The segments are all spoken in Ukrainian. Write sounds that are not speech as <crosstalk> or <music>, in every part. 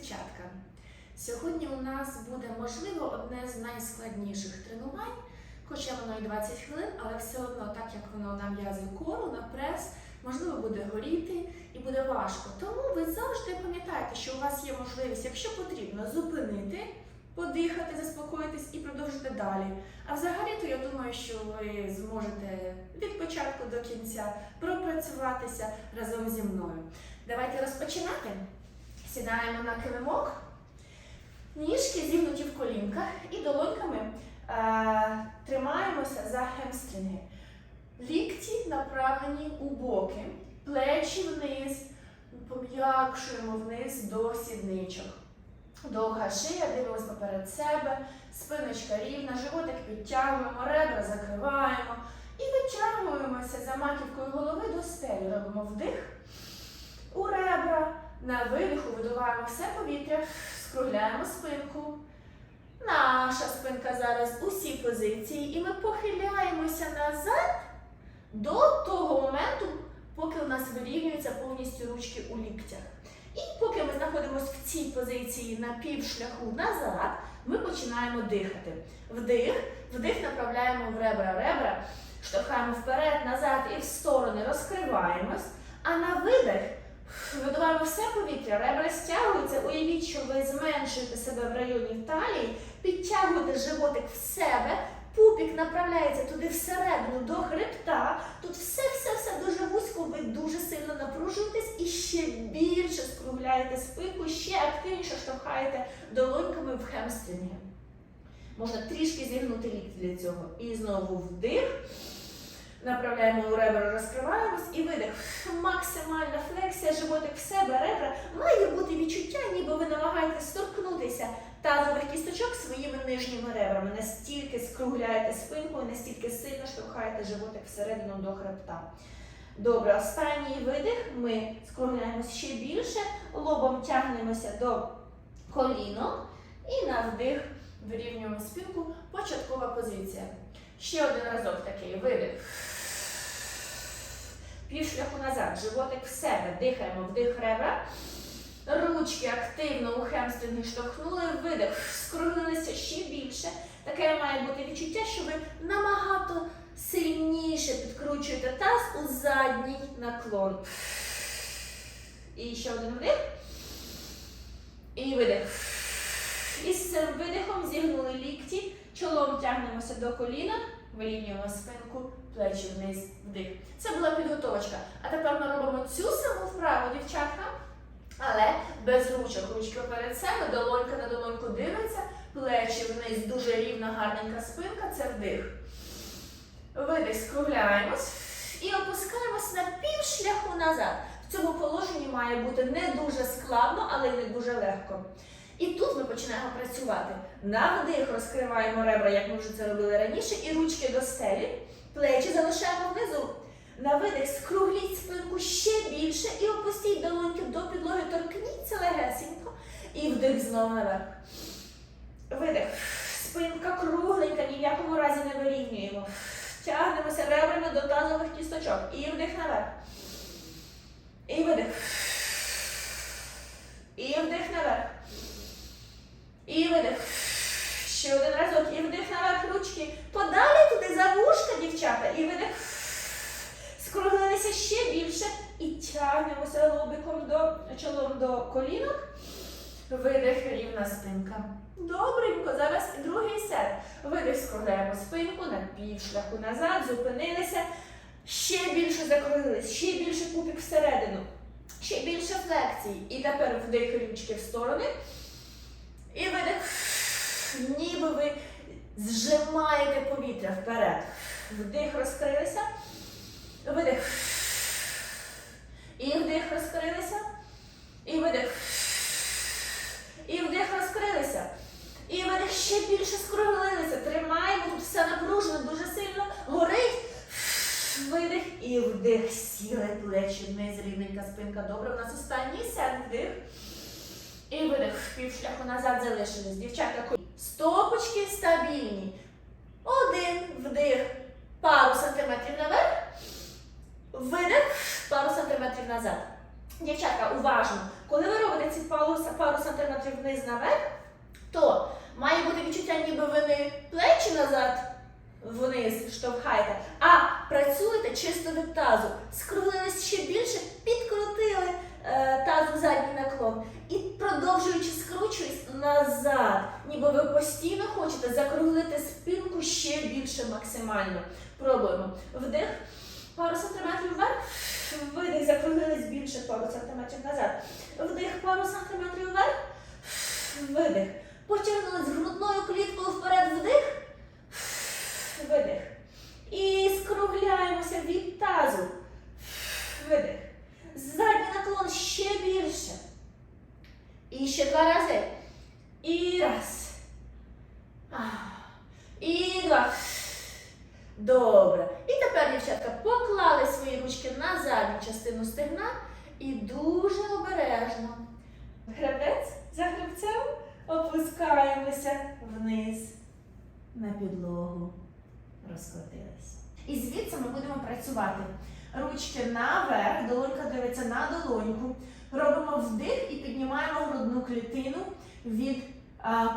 дівчатка! Сьогодні у нас буде можливо одне з найскладніших тренувань, хоча воно і 20 хвилин, але все одно, так як воно на м'язи кору, на прес, можливо, буде горіти і буде важко. Тому ви завжди пам'ятайте, що у вас є можливість, якщо потрібно, зупинити, подихати, заспокоїтись і продовжити далі. А взагалі, то я думаю, що ви зможете від початку до кінця пропрацюватися разом зі мною. Давайте розпочинати. Сідаємо на килимок, ніжки зігнуті в колінках і долоньками е, тримаємося за хемстринги. Лікті направлені у боки, плечі вниз, пом'якшуємо вниз до сідничок. Довга шия, дивимося поперед себе, спиночка рівна, животик підтягуємо, ребра закриваємо і витягуємося за маківкою голови до стелі. Робимо вдих у ребра. На видиху видуваємо все повітря, скругляємо спинку. Наша спинка зараз у всій позиції, і ми похиляємося назад до того моменту, поки у нас вирівнюються повністю ручки у ліктях. І поки ми знаходимося в цій позиції на півшляху назад, ми починаємо дихати. Вдих, вдих направляємо в ребра, ребра, штовхаємо вперед, назад і в сторони, розкриваємось. А на видих видуваємо все повітря, ребра стягуються. Уявіть, що ви зменшуєте себе в районі талії, підтягуєте животик в себе, пупік направляється туди всередину до хребта. Тут все-все-все дуже вузько, ви дуже сильно напружуєтесь і ще більше скругляєте спинку, ще активніше штовхаєте долоньками в хемстринги. Можна трішки зігнути лікті для цього. І знову вдих. Направляємо у ребра, розкриваємось і видих. Максимальна флексія, животик в себе, ребра. Має бути відчуття, ніби ви намагаєтесь торкнутися тазових кісточок своїми нижніми ребрами. Настільки скругляєте спинку і настільки сильно штовхаєте животик всередину до хребта. Добре, останній видих. Ми скругляємося ще більше, лобом тягнемося до колінок і на вдих вирівнюємо спинку. Початкова позиція. Ще один разок такий видих. Півшляху назад, животик в себе. Дихаємо, вдих ребра. Ручки активно у хемстринги штовхнули, видих, скруглилися ще більше. Таке має бути відчуття, що ви набагато сильніше підкручуєте таз у задній наклон. І ще один вдих. І видих. І з цим видихом зігнули лікті, чолом тягнемося до колінок, вирівнюємо спинку, плечі вниз, вдих. Це була підготовочка. А тепер ми робимо цю саму вправу, дівчатка, але без ручок. Ручки перед себе, долонька на долоньку дивиться, плечі вниз, дуже рівна, гарненька спинка, це вдих. Видих, скругляємось і опускаємось на пів шляху назад. В цьому положенні має бути не дуже складно, але й не дуже легко. І тут ми починаємо працювати. На вдих розкриваємо ребра, як ми вже це робили раніше, і ручки до стелі. Плечі залишаємо внизу. На видих скругліть спинку ще більше і опустіть долоньки до підлоги, торкніться легесенько. І вдих знову наверх. Видих. Спинка кругленька, ні в якому разі не вирівнюємо. Тягнемося ребрами до тазових кісточок. І вдих наверх. І видих. І вдих наверх. І видих. Ще один разок. І вдих наверх ручки. Подалі туди за вушка, дівчата. І видих. Скруглилися ще більше. І тягнемося лобиком до чолом до колінок. Видих, рівна спинка. Добренько. Зараз другий сет. Видих, скругляємо спинку на півшляху назад, зупинилися. Ще більше закруглились, ще більше пупік всередину. Ще більше флексій. І тепер вдих ручки в сторони. І видих. Ніби ви зжимаєте повітря вперед. Вдих розкрилися. Видих. І вдих розкрилися. І видих. І вдих розкрилися. І видих ще більше скруглилися. Тримаємо тут все напружено, дуже сильно горить. Видих і вдих. Сіли плечі вниз, рівненька спинка. Добре, у нас останній сет вдих. І видих. Півшляху назад залишились. Дівчатка, колі- стопочки стабільні. Один вдих. Пару сантиметрів наверх. Видих. Пару сантиметрів назад. Дівчатка, уважно. Коли ви робите ці пару, сантиметрів вниз наверх, то має бути відчуття, ніби ви не плечі назад вниз штовхаєте, а працюєте чисто від тазу. Скруглились ще більше, підкрутили тазу задній наклон. І продовжуючи скручуюсь назад, ніби ви постійно хочете закруглити спинку ще більше максимально. Пробуємо. Вдих, пару сантиметрів вверх, видих, закруглились більше пару сантиметрів назад. Вдих, пару сантиметрів вверх, видих. Потягнулись грудною кліткою вперед, вдих, видих. І скругляємося від тазу. Видих. Задній наклон ще більше. І ще два рази. І раз. Ах. І два. Добре. І тепер, дівчатка, поклали свої ручки на задню частину стегна і дуже обережно. Хребець за хребцем опускаємося вниз на підлогу. Розкотились. І звідси ми будемо працювати. Ручки наверх, долонька дивиться на долоньку. Робимо вдих і піднімаємо грудну клітину від а,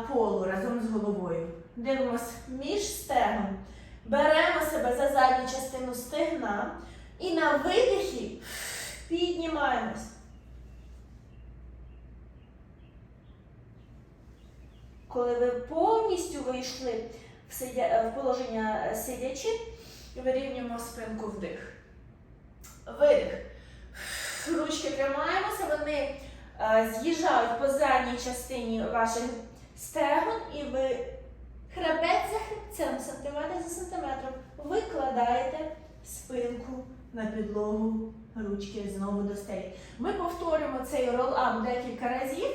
полу разом з головою. Дивимось між стегом. Беремо себе за задню частину стегна і на видихі піднімаємось. Коли ви повністю вийшли в, положення е, сидячи, вирівнюємо спинку вдих. Видих. Ручки тримаємося, вони е, з'їжджають по задній частині ваших стегон, і ви хребець за хребцем, сантиметр за сантиметром, викладаєте спинку на підлогу, ручки знову до стелі. Ми повторюємо цей ролап декілька разів.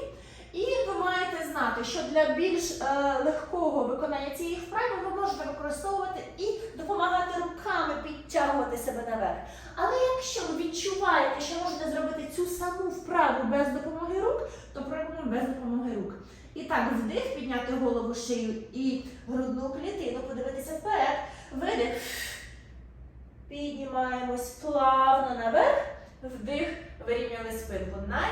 І ви маєте знати, що для більш е, легкого виконання цієї вправи ви можете використовувати і допомагати руками підтягувати себе наверх. Але якщо ви відчуваєте, що можете зробити цю саму вправу без допомоги рук, то пробуємо без допомоги рук. І так, вдих, підняти голову, шию і грудну клітину, подивитися вперед. Видих. Піднімаємось плавно наверх. Вдих, вирівняли спинку. Най.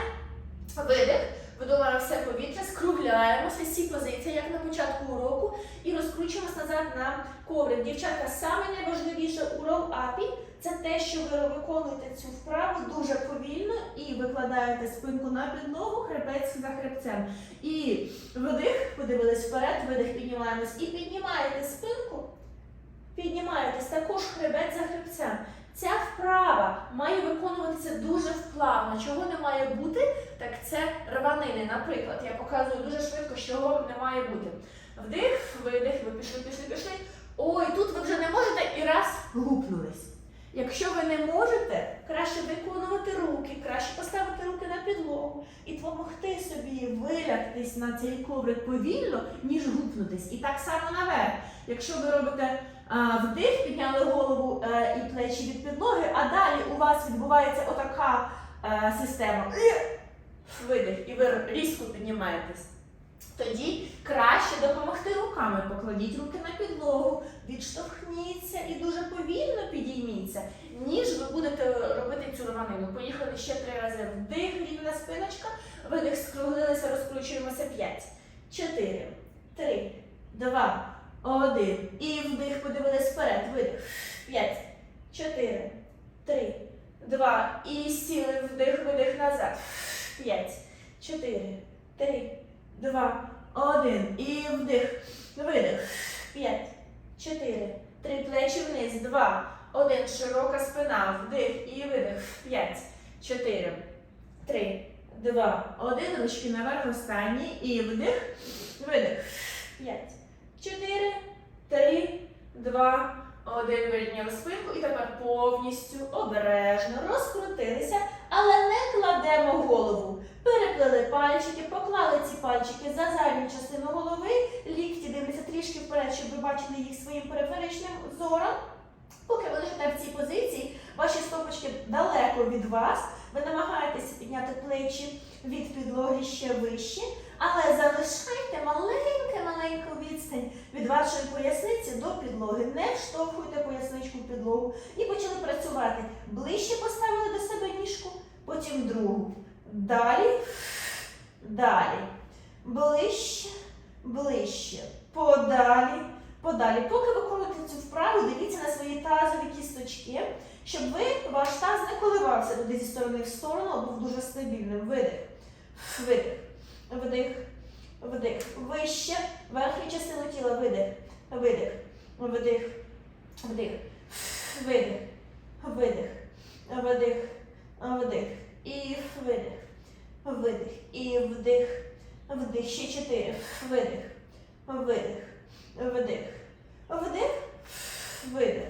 Видих. Видуваємо все повітря, скругляємося, всі позиції, як на початку уроку, і розкручуємося назад на коврик. Дівчатка, саме найважливіше у роу-апі це те, що ви виконуєте цю вправу дуже повільно і викладаєте спинку на підлогу, хребець за хребцем. І вдих, подивились вперед, видих, піднімаємось. І піднімаєте спинку, піднімаєтесь також хребець за хребцем. Ця вправа має виконуватися дуже вплавно. Чого не має бути, так це рванини. Наприклад, я показую дуже швидко, чого не має бути. Вдих, видих, ви пішли, пішли, пішли. Ой, тут ви вже не можете і раз гупнулись. Якщо ви не можете, краще виконувати руки, краще поставити руки на підлогу і допомогти собі вилягтись на цей коврик повільно, ніж гупнутись. І так само наверх. Якщо ви робите а, вдих, підняли голову плечі від підлоги, а далі у вас відбувається отака е, система. Видих, і ви різко піднімаєтесь. Тоді краще допомогти руками. Покладіть руки на підлогу, відштовхніться і дуже повільно підійміться, ніж ви будете робити цю рванину. Поїхали ще три рази. Вдих, рівна спиночка, видих, скруглилися, розкручуємося. П'ять, чотири, три, два, один. І вдих, подивились вперед. Видих. П'ять, чотири, три, два. І сіли вдих, видих назад. П'ять, чотири, три, два, один. І вдих, видих. П'ять, чотири, три плечі вниз. Два, один. Широка спина. Вдих і видих. П'ять, чотири, три, два, один. Ручки наверх. Останній. І вдих, видих. П'ять, чотири, три, два, один. Вирівняли спинку. І тепер повністю обережно розкрутилися, але не кладемо голову. Переплели пальчики, поклали ці пальчики за задню частину голови, лікті дивляться трішки вперед, щоб ви бачили їх своїм периферичним зором. Поки ви лежите в цій позиції, ваші стопочки далеко від вас. Ви намагаєтеся підняти плечі від підлоги ще вище, але залишайте від вашої поясниці до підлоги. Не вштовхуйте поясничку в підлогу і почали працювати. Ближче поставили до себе ніжку, потім другу. Далі, далі. ближче, ближче, подалі, подалі. Поки виконуєте цю вправу, дивіться на свої тазові кісточки, щоб ви, ваш таз не коливався туди зі сторони в сторону, був дуже стабільним. Видих, видих, вдих, вдих. Вище, верхню частину тіла, видих, видих, вдих, вдих, видих, видих, вдих, вдих. І видих, видих, і вдих, вдих. Ще чотири. Видих, видих, вдих, вдих, видих,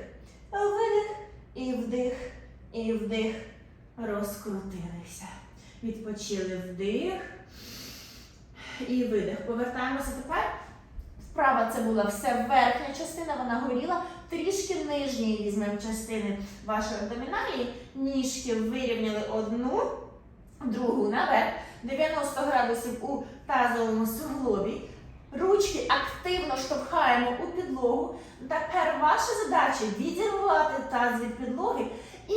видих, і вдих, і вдих. Розкрутилися. Відпочили вдих. І видих. Повертаємося тепер. Вправа це була все верхня частина, вона горіла. Трішки нижньої візьмемо частини вашої абдоміналії. Ніжки вирівняли одну, другу наверх. 90 градусів у тазовому суглобі. Ручки активно штовхаємо у підлогу. Тепер ваша задача відірвати таз від підлоги і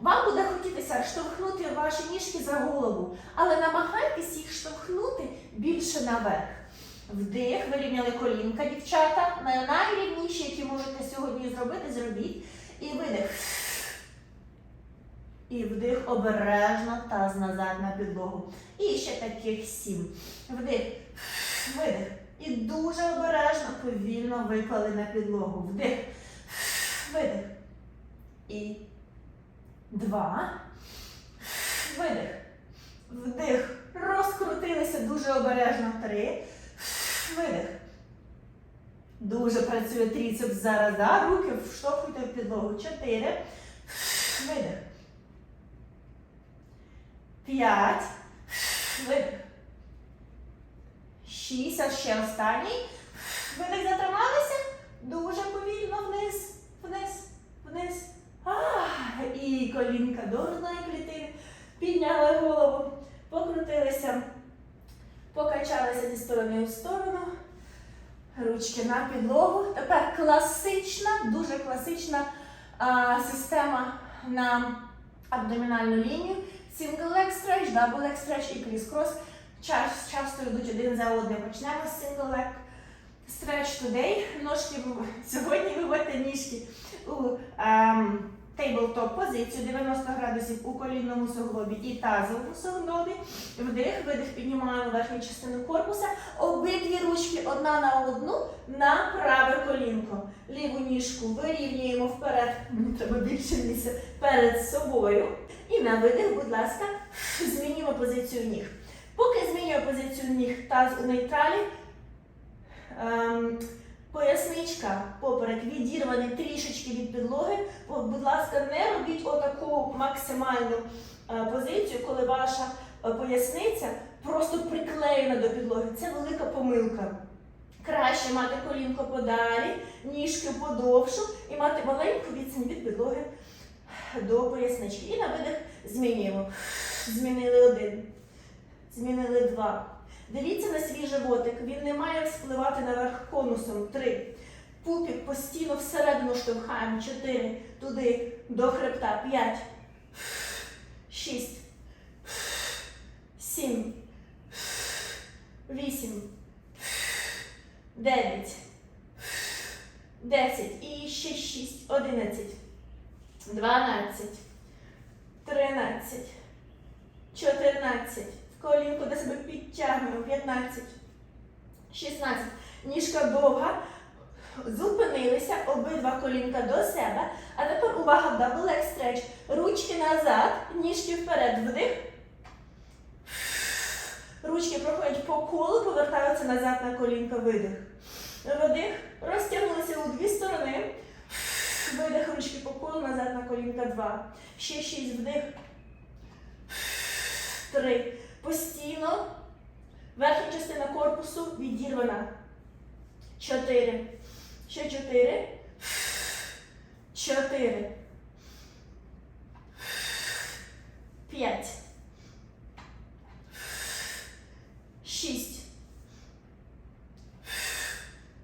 вам буде хотітися штовхнути ваші ніжки за голову, але намагайтесь їх штовхнути більше наверх. Вдих, вирівняли колінка, дівчата. На найрівніші, які можете сьогодні зробити, зробіть. І видих. І вдих обережно таз назад на підлогу. І ще таких сім. Вдих, видих. І дуже обережно, повільно виклали на підлогу. Вдих, видих. І два. Видих. Вдих. Розкрутилися дуже обережно. Три. Видих. Дуже працює тріцепс зараз. Да? Руки вштовхуйте в підлогу. Чотири. Видих. П'ять. Видих. Шість. А ще останній. Видих затрималися. Дуже повільно вниз. Вниз. Вниз. І колінка до грудної клітини. Підняли голову. Покрутилися. Покачалися зі сторони в сторону. Ручки на підлогу. Тепер класична, дуже класична а, система на абдомінальну лінію. Single leg stretch, double leg stretch і criss-cross. Час, часто йдуть один за одним. Почнемо з single leg stretch today. Ножки <laughs> сьогодні виводьте ніжки у ем, тейблтоп позицію 90 градусів у колінному суглобі і тазовому суглобі. Вдих, видих, піднімаємо верхню частину корпуса. Обидві ручки одна на одну на праве колінко. Ліву ніжку вирівнюємо вперед. Мені треба більше місця перед собою. І на видих, будь ласка, змінюємо позицію ніг. Поки змінюємо позицію ніг таз у нейтралі. Ем, Поясничка поперек відірваний трішечки від підлоги. Будь ласка, не робіть отаку максимальну е, позицію, коли ваша е, поясниця просто приклеєна до підлоги. Це велика помилка. Краще мати колінко подалі, ніжки подовшу і мати маленьку відстань від підлоги до пояснички. І на видих змінюємо. Змінили один, змінили два. Дивіться на свій животик, він не має спливати наверх конусом. 3. Пупік постійно всередину штовхаємо. 4. Туди до хребта. 5. 6. 7. 8. 9. 10. І ще 6. 11. 12. 13. 14 колінку до себе підтягнемо. 15, 16. Ніжка довга. Зупинилися обидва колінка до себе. А тепер увага, дабл leg стреч. Ручки назад, ніжки вперед. Вдих. Ручки проходять по колу, повертаються назад на колінка. Видих. Вдих. Розтягнулися у дві сторони. Видих ручки по колу, назад на колінка. Два. Ще шість. Вдих. Три. Постійно верхня частина корпусу відірвана. Чотири. Ще чотири. Чотири. П'ять. Шість.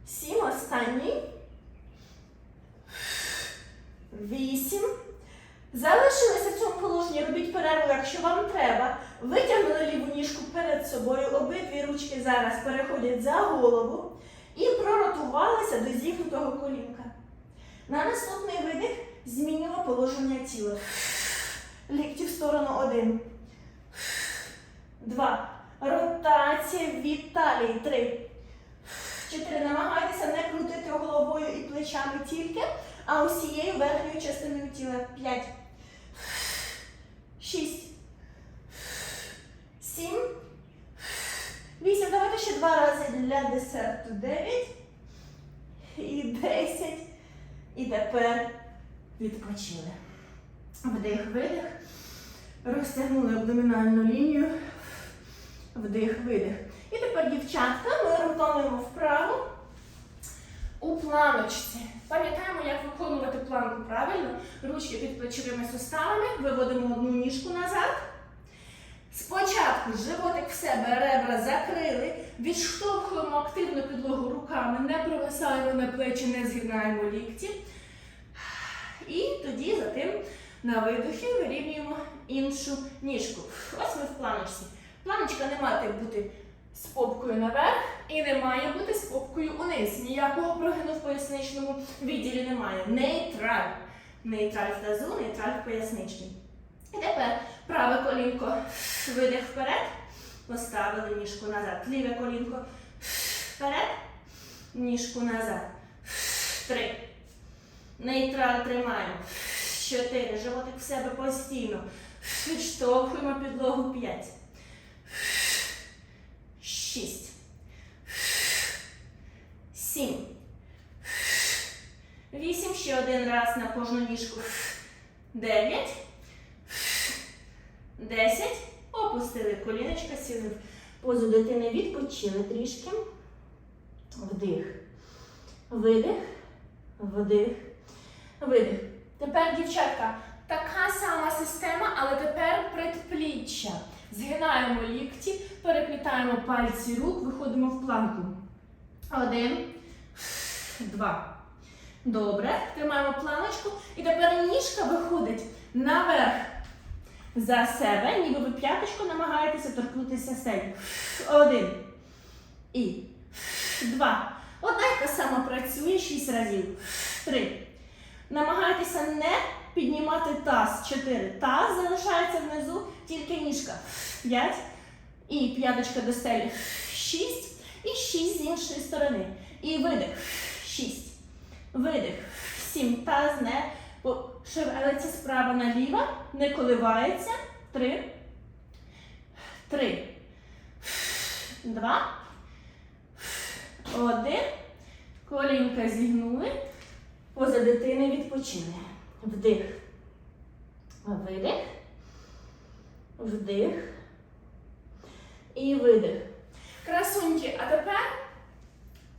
Сім. Останній. Вісім. Залишилися в цьому положенні. Робіть перерву, якщо вам треба. Витягнули ліву ніжку перед собою. Обидві ручки зараз переходять за голову і проротувалися до зігнутого колінка. На наступний видих змінюємо положення тіла. Лікті в сторону один. Два. Ротація від талії. Три. Чотири. Намагайтеся не крутити головою і плечами тільки, а усією верхньою частиною тіла. П'ять. Шість. Сім. Вісім. Давайте ще два рази для десерту. Дев'ять. І десять. І тепер відпочили. Вдих, видих. Розтягнули абдомінальну лінію. Вдих, видих. І тепер, дівчатка, ми виконуємо вправу. У планочці. Пам'ятаємо, як виконувати планку правильно. Ручки під плечовими суставами, виводимо одну ніжку назад. Спочатку животик в себе, ребра закрили, відштовхуємо активно підлогу руками, не провисаємо на плечі, не згинаємо лікті. І тоді за тим на видохі вирівнюємо іншу ніжку. Ось ми в планочці. Планочка не має бути з попкою наверх і не має бути з попкою униз. Ніякого прогину в поясничному відділі немає. Нейтраль. Нейтраль в нейтраль в поясничній. І тепер праве колінко видих вперед. Поставили ніжку назад. Ліве колінко вперед. Ніжку назад. Три. Нейтраль тримаємо. Чотири. Животик в себе постійно. Відштовхуємо підлогу. П'ять. Шість. Сім. Вісім. Ще один раз на кожну ніжку. Дев'ять. Десять. Опустили коліночка, сіли позу дитини, відпочили трішки. Вдих. Видих. Вдих. Видих. Тепер, дівчатка, така сама система, але тепер предпліччя. Згинаємо лікті, переплітаємо пальці рук, виходимо в планку. Один, два. Добре. Тримаємо планочку. І тепер ніжка виходить наверх за себе, ніби ви п'яточку намагаєтеся торкнутися стелі. Один. І два. Одна й та сама працює шість разів. Три. Намагайтеся не піднімати таз. Чотири. Таз залишається внизу, тільки ніжка. П'ять. І п'яточка до стелі. Шість. І шість з іншої сторони. І видих. Шість. Видих. Сім. Таз не шевелиться справа наліво, не коливається. Три. Три. Два. Один. Колінка зігнули. Поза дитини відпочили. Вдих. Видих. Вдих. І видих. Красуньки, а тепер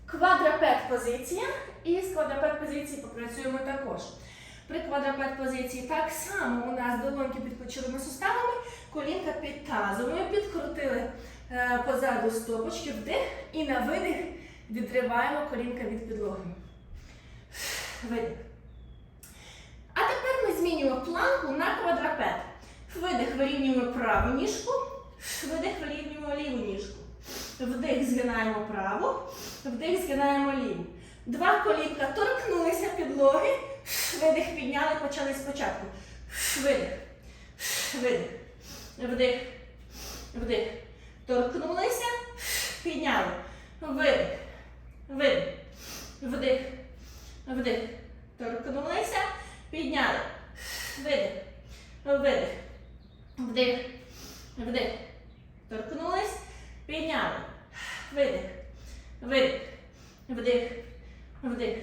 квадрапет позиція. І з квадрапет позиції попрацюємо також. При квадрапет позиції так само у нас долоньки під плечовими суставами, колінка під тазом. Підкрутили е, позаду стопочки, вдих і на видих відриваємо колінка від підлоги. Видих. А тепер ми змінюємо планку на квадрапет. Видих вирівнюємо праву ніжку, видих вирівнюємо ліву ніжку. Вдих згинаємо праву, вдих згинаємо ліву. Два колінка торкнулися підлоги. Видих підняли, почали спочатку. Видих. Видих. Вдих. Вдих. Торкнулися. Підняли. Видих. Видих. Вдих. Вдих. Торкнулися. Підняли. Видих. Видих. Вдих. Вдих. Торкнулись. Підняли. Видих. Видих. Вдих. Вдих.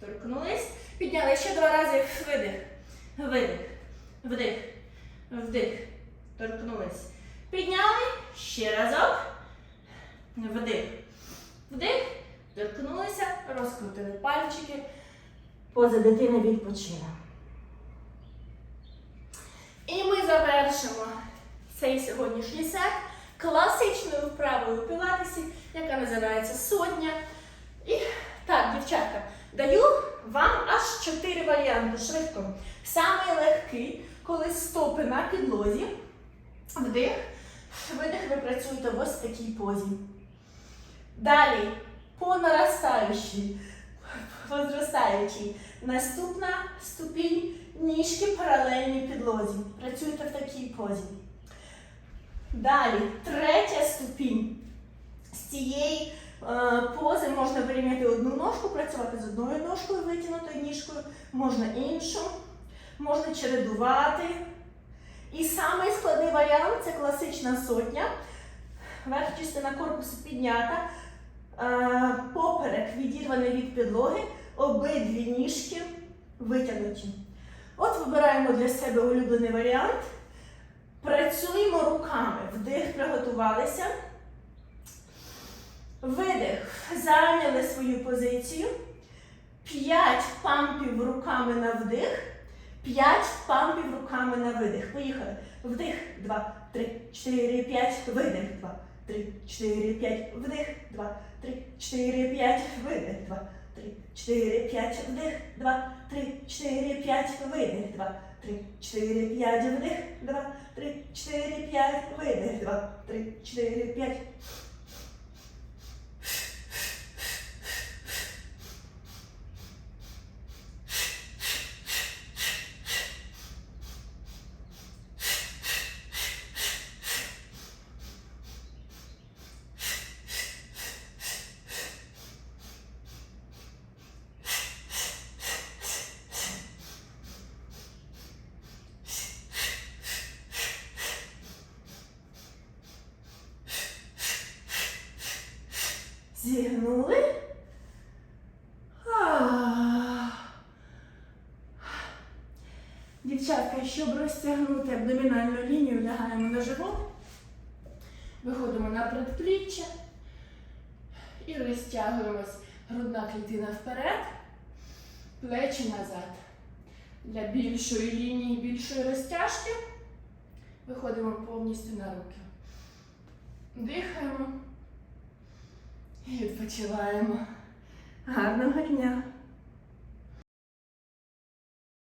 Торкнулись. Підняли ще два рази. Видих. Видих. Вдих. Вдих. Торкнулись. Підняли. Ще разок. Вдих. Вдих. Торкнулися. Розкрутили пальчики. Поза дитини відпочила. І ми завершимо цей сьогоднішній сет класичною вправою в пілатесі, яка називається сотня. І так, дівчатка, даю вам аж чотири варіанти швидко. Самий легкий, коли стопи на підлозі. Вдих. Видих ви працюєте в ось такій позі. Далі по наростаючій, возростаючій. Наступна ступінь ніжки паралельні підлозі. Працюєте в такій позі. Далі третя ступінь. З цієї е, пози можна вирівняти одну ножку, працювати з одною ножкою, витягнутою ніжкою, можна іншу, можна чередувати. І самий складний варіант це класична сотня. Верх частина корпусу піднята, поперек відірваний від підлоги, обидві ніжки витягнуті. От вибираємо для себе улюблений варіант. Працюємо руками. Вдих, приготувалися. Видих. Зайняли свою позицію. П'ять пампів руками на вдих. П'ять пампів руками на видих. Поїхали. Вдих. Два, три, чотири, п'ять. Видих. Три, чотири, п'ять. Вдих. Два, три, чотири, п'ять. Видих. Два, три, чотири, п'ять. Вдих. Два, три, чотири, п'ять. Видих. Два, три, чотири, п'ять. Вдих. Два, три, чотири, п'ять. Видих. Два, три, чотири, п'ять. Зігнули. Дівчатка, щоб розтягнути абдомінальну лінію, лягаємо на живот. Виходимо на предпліччя і розтягуємось. Грудна клітина вперед, плечі назад. Для більшої лінії, більшої розтяжки виходимо повністю на руки. Дихаємо. І відпочиваємо. Гарного дня!